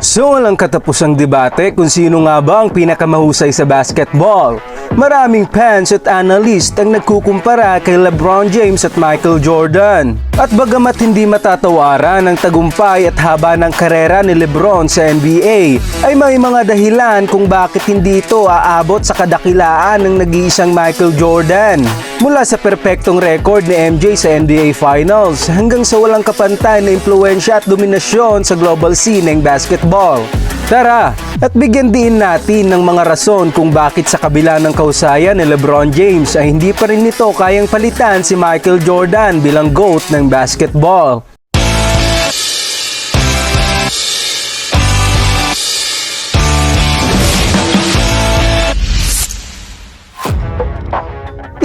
So walang katapusang debate kung sino nga ba ang pinakamahusay sa basketball. Maraming fans at analyst ang nagkukumpara kay LeBron James at Michael Jordan. At bagamat hindi matatawaran ang tagumpay at haba ng karera ni LeBron sa NBA, ay may mga dahilan kung bakit hindi ito aabot sa kadakilaan ng nag-iisang Michael Jordan. Mula sa perpektong record ni MJ sa NBA Finals hanggang sa walang kapantay na impluensya at dominasyon sa global scene ng basketball. Tara, at bigyan din natin ng mga rason kung bakit sa kabila ng kausayan ni LeBron James ay hindi pa rin nito kayang palitan si Michael Jordan bilang GOAT ng basketball.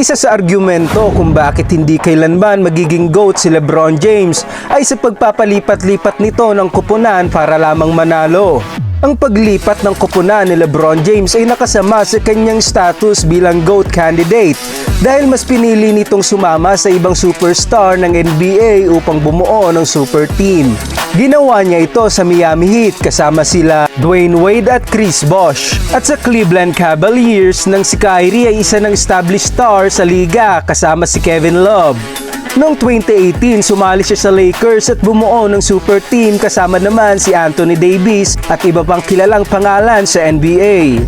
Isa sa argumento kung bakit hindi kailanman magiging GOAT si LeBron James ay sa pagpapalipat-lipat nito ng kupunan para lamang manalo. Ang paglipat ng kupunan ni LeBron James ay nakasama sa kanyang status bilang GOAT candidate dahil mas pinili nitong sumama sa ibang superstar ng NBA upang bumuo ng super team. Ginawa niya ito sa Miami Heat kasama sila Dwayne Wade at Chris Bosh. At sa Cleveland Cavaliers nang si Kyrie ay isa ng established star sa liga kasama si Kevin Love. Noong 2018, sumali siya sa Lakers at bumuo ng super team kasama naman si Anthony Davis at iba pang kilalang pangalan sa NBA.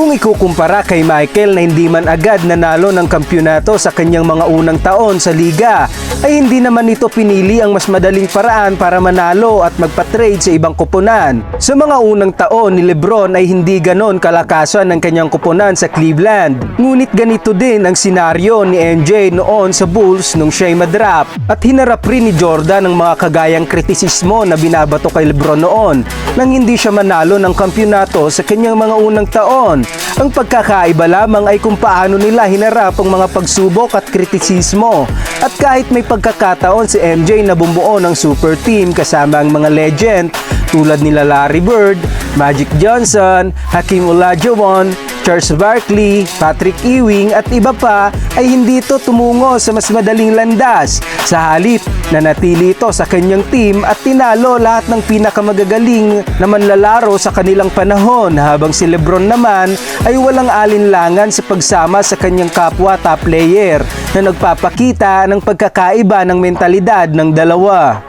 Kung ikukumpara kay Michael na hindi man agad nanalo ng kampyonato sa kanyang mga unang taon sa liga, ay hindi naman ito pinili ang mas madaling paraan para manalo at magpa-trade sa ibang kupunan. Sa mga unang taon ni Lebron ay hindi ganon kalakasan ng kanyang kupunan sa Cleveland. Ngunit ganito din ang senaryo ni MJ noon sa Bulls nung siya'y madrap at hinarap rin ni Jordan ang mga kagayang kritisismo na binabato kay Lebron noon nang hindi siya manalo ng kampyonato sa kanyang mga unang taon. Ang pagkakaiba lamang ay kung paano nila hinarap ang mga pagsubok at kritisismo. At kahit may pagkakataon si MJ na bumuo ng super team kasama ang mga legend tulad nila Larry Bird, Magic Johnson, Hakim Olajuwon, Charles Barkley, Patrick Ewing at iba pa ay hindi ito tumungo sa mas madaling landas. Sa halip, nanatili ito sa kanyang team at tinalo lahat ng pinakamagagaling na manlalaro sa kanilang panahon habang si Lebron naman ay walang alinlangan sa pagsama sa kanyang kapwa top player na nagpapakita ng pagkakaiba ng mentalidad ng dalawa.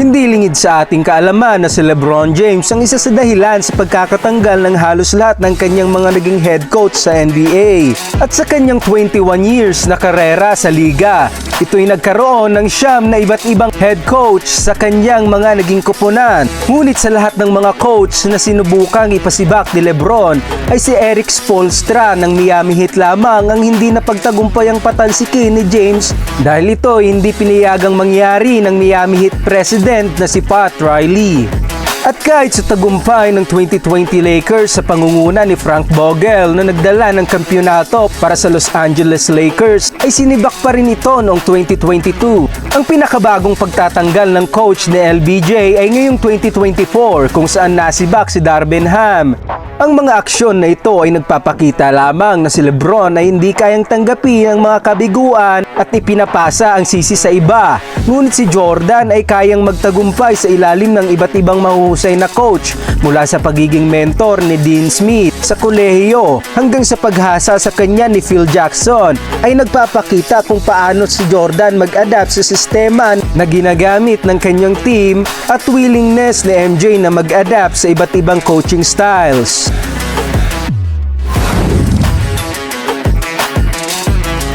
Hindi lingid sa ating kaalaman na si LeBron James ang isa sa dahilan sa pagkakatanggal ng halos lahat ng kanyang mga naging head coach sa NBA. At sa kanyang 21 years na karera sa liga, ito'y nagkaroon ng siyam na iba't ibang head coach sa kanyang mga naging kupunan. Ngunit sa lahat ng mga coach na sinubukang ipasibak ni LeBron ay si Eric Spoelstra ng Miami Heat lamang ang hindi napagtagumpay ang patansikin ni James dahil ito hindi pinayagang mangyari ng Miami Heat President na si Pat Riley. At kahit sa tagumpay ng 2020 Lakers sa pangunguna ni Frank Vogel na nagdala ng kampyonato para sa Los Angeles Lakers ay sinibak pa rin ito noong 2022. Ang pinakabagong pagtatanggal ng coach ni LBJ ay ngayong 2024 kung saan nasibak si Darvin Ham. Ang mga aksyon na ito ay nagpapakita lamang na si Lebron ay hindi kayang tanggapin ang mga kabiguan at ipinapasa ang sisi sa iba. Ngunit si Jordan ay kayang magtagumpay sa ilalim ng iba't ibang mahusay na coach mula sa pagiging mentor ni Dean Smith sa kolehiyo hanggang sa paghasa sa kanya ni Phil Jackson ay nagpapakita kung paano si Jordan mag-adapt sa sistema na ginagamit ng kanyang team at willingness ni MJ na mag-adapt sa iba't ibang coaching styles.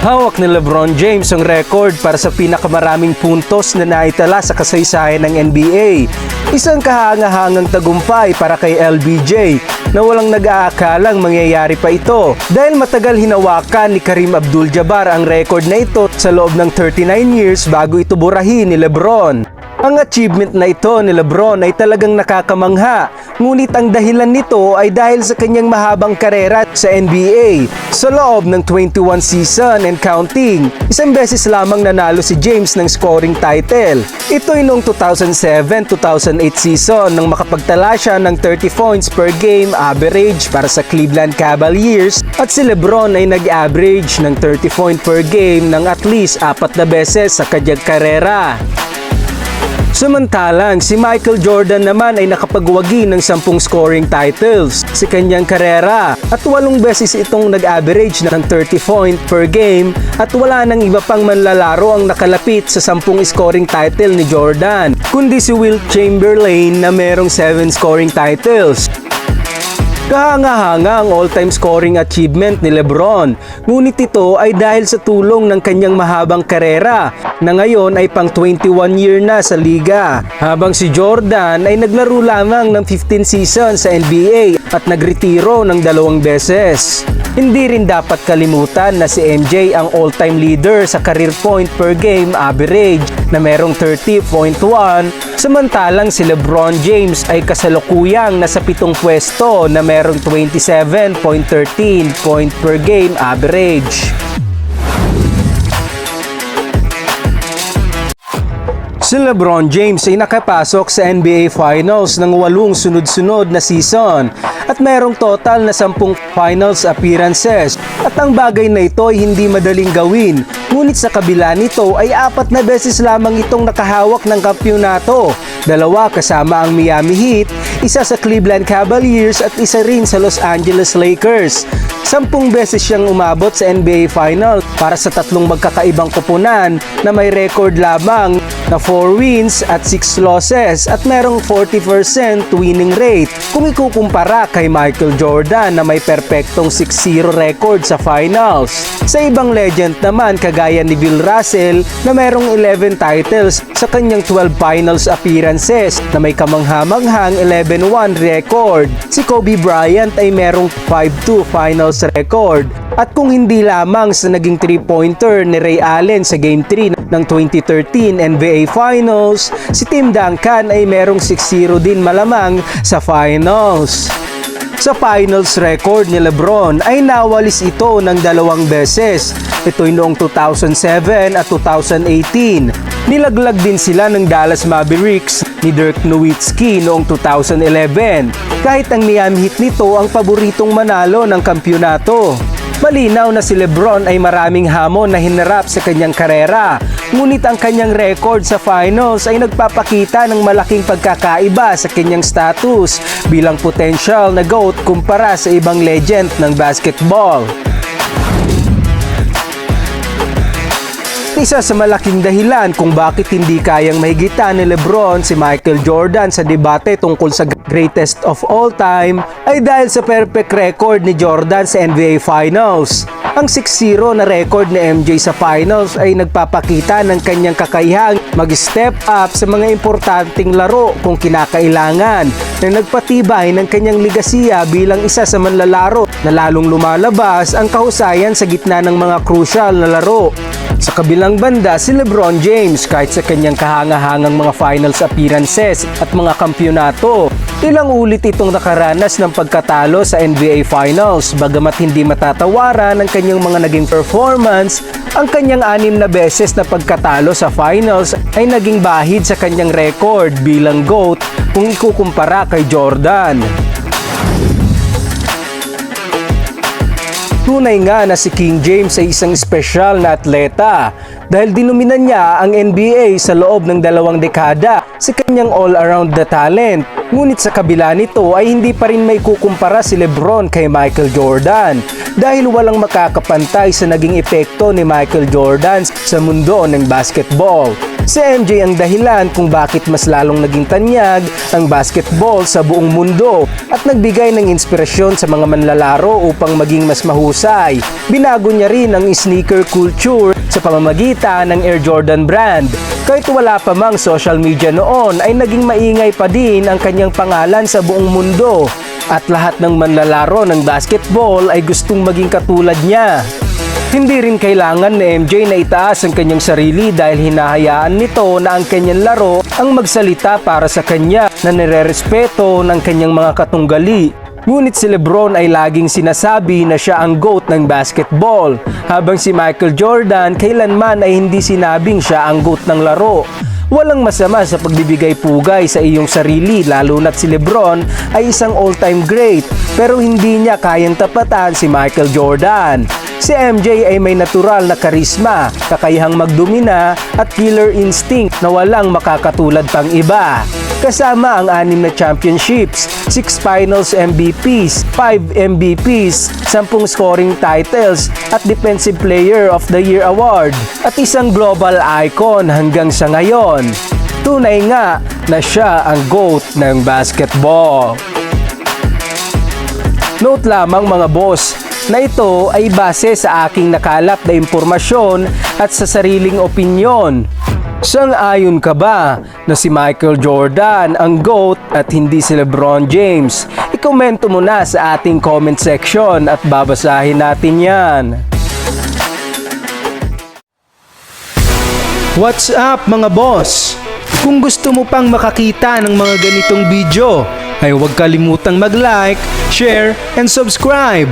Hawak ni LeBron James ang record para sa pinakamaraming puntos na naitala sa kasaysayan ng NBA. Isang kahangahangang tagumpay para kay LBJ na walang nag-aakalang mangyayari pa ito dahil matagal hinawakan ni Karim Abdul-Jabbar ang record na ito sa loob ng 39 years bago ito burahin ni LeBron. Ang achievement na ito ni Lebron ay talagang nakakamangha, ngunit ang dahilan nito ay dahil sa kanyang mahabang karera sa NBA. Sa loob ng 21 season and counting, isang beses lamang nanalo si James ng scoring title. Ito ay noong 2007-2008 season nang makapagtala siya ng 30 points per game average para sa Cleveland Cavaliers at si Lebron ay nag-average ng 30 point per game ng at least apat na beses sa kanyang karera. Samantalang si Michael Jordan naman ay nakapagwagi ng 10 scoring titles si kanyang karera at walong beses itong nag-average ng 30 point per game at wala nang iba pang manlalaro ang nakalapit sa 10 scoring title ni Jordan kundi si Wilt Chamberlain na merong 7 scoring titles. Kahanga-hanga ang all-time scoring achievement ni Lebron, ngunit ito ay dahil sa tulong ng kanyang mahabang karera na ngayon ay pang 21 year na sa liga. Habang si Jordan ay naglaro lamang ng 15 seasons sa NBA at nagretiro ng dalawang beses. Hindi rin dapat kalimutan na si MJ ang all-time leader sa career point per game average na merong 30.1 samantalang si LeBron James ay kasalukuyang nasa pitong pwesto na merong 27.13 point per game average. Si LeBron James ay nakapasok sa NBA Finals ng walong sunod-sunod na season at mayroong total na 10 finals appearances. At ang bagay na ito ay hindi madaling gawin, ngunit sa kabila nito ay apat na beses lamang itong nakahawak ng kampyonato. Dalawa kasama ang Miami Heat, isa sa Cleveland Cavaliers at isa rin sa Los Angeles Lakers. Sampung beses siyang umabot sa NBA Final para sa tatlong magkakaibang kupunan na may record lamang na 4 wins at 6 losses at merong 40% winning rate kung ikukumpara kay Michael Jordan na may perpektong 6-0 record sa finals. Sa ibang legend naman kagaya ni Bill Russell na merong 11 titles sa kanyang 12 finals appearances na may kamanghamanghang 11-1 record. Si Kobe Bryant ay merong 5-2 finals record at kung hindi lamang sa naging 3-pointer ni Ray Allen sa Game 3 ng 2013 NBA Finals, si Tim Duncan ay merong 6-0 din malamang sa finals. Sa finals record ni Lebron ay nawalis ito ng dalawang beses. Ito'y noong 2007 at 2018. Nilaglag din sila ng Dallas Mavericks ni Dirk Nowitzki noong 2011. Kahit ang Miami Heat nito ang paboritong manalo ng kampyonato. Malinaw na si Lebron ay maraming hamon na hinarap sa kanyang karera. Ngunit ang kanyang record sa finals ay nagpapakita ng malaking pagkakaiba sa kanyang status bilang potential na GOAT kumpara sa ibang legend ng basketball. Isa sa malaking dahilan kung bakit hindi kayang mahigitan ni Lebron si Michael Jordan sa debate tungkol sa greatest of all time ay dahil sa perfect record ni Jordan sa NBA Finals. Ang 6-0 na record ni MJ sa Finals ay nagpapakita ng kanyang kakayahang mag-step up sa mga importanteng laro kung kinakailangan na nagpatibay ng kanyang ligasiya bilang isa sa manlalaro na lalong lumalabas ang kahusayan sa gitna ng mga crucial na laro. Sa kabilang banda, si Lebron James kahit sa kanyang kahangahangang mga finals appearances at mga kampyonato, ilang ulit itong nakaranas ng pagkatalo sa NBA Finals bagamat hindi matatawaran ng kanyang mga naging performance, ang kanyang anim na beses na pagkatalo sa finals ay naging bahid sa kanyang record bilang GOAT kung ikukumpara kay Jordan. Tunay nga na si King James ay isang espesyal na atleta dahil dinominan niya ang NBA sa loob ng dalawang dekada sa kanyang all-around na talent. Ngunit sa kabila nito ay hindi pa rin may kukumpara si Lebron kay Michael Jordan dahil walang makakapantay sa naging epekto ni Michael Jordan sa mundo ng basketball. Si MJ ang dahilan kung bakit mas lalong naging tanyag ang basketball sa buong mundo at nagbigay ng inspirasyon sa mga manlalaro upang maging mas mahusay. Binago niya rin ang sneaker culture sa pamamagitan ng Air Jordan brand. Kahit wala pa mang social media noon ay naging maingay pa din ang kanyang pangalan sa buong mundo at lahat ng manlalaro ng basketball ay gustong maging katulad niya. Hindi rin kailangan ni MJ na itaas ang kanyang sarili dahil hinahayaan nito na ang kanyang laro ang magsalita para sa kanya na nirerespeto ng kanyang mga katunggali. Ngunit si Lebron ay laging sinasabi na siya ang GOAT ng basketball, habang si Michael Jordan kailanman ay hindi sinabing siya ang GOAT ng laro. Walang masama sa pagbibigay pugay sa iyong sarili lalo na't si Lebron ay isang all-time great pero hindi niya kayang tapatan si Michael Jordan. Si MJ ay may natural na karisma, kakayahang magdomina at killer instinct na walang makakatulad pang iba. Kasama ang anim na championships, 6 finals MVPs, 5 MVPs, 10 scoring titles at Defensive Player of the Year award at isang global icon hanggang sa ngayon. Tunay nga na siya ang GOAT ng basketball. Note lamang mga boss na ito ay base sa aking nakalap na impormasyon at sa sariling opinyon. Sang-ayon ka ba na si Michael Jordan ang GOAT at hindi si LeBron James? I-komento mo na sa ating comment section at babasahin natin yan. What's up mga boss? Kung gusto mo pang makakita ng mga ganitong video, ay huwag kalimutang mag-like, share, and subscribe.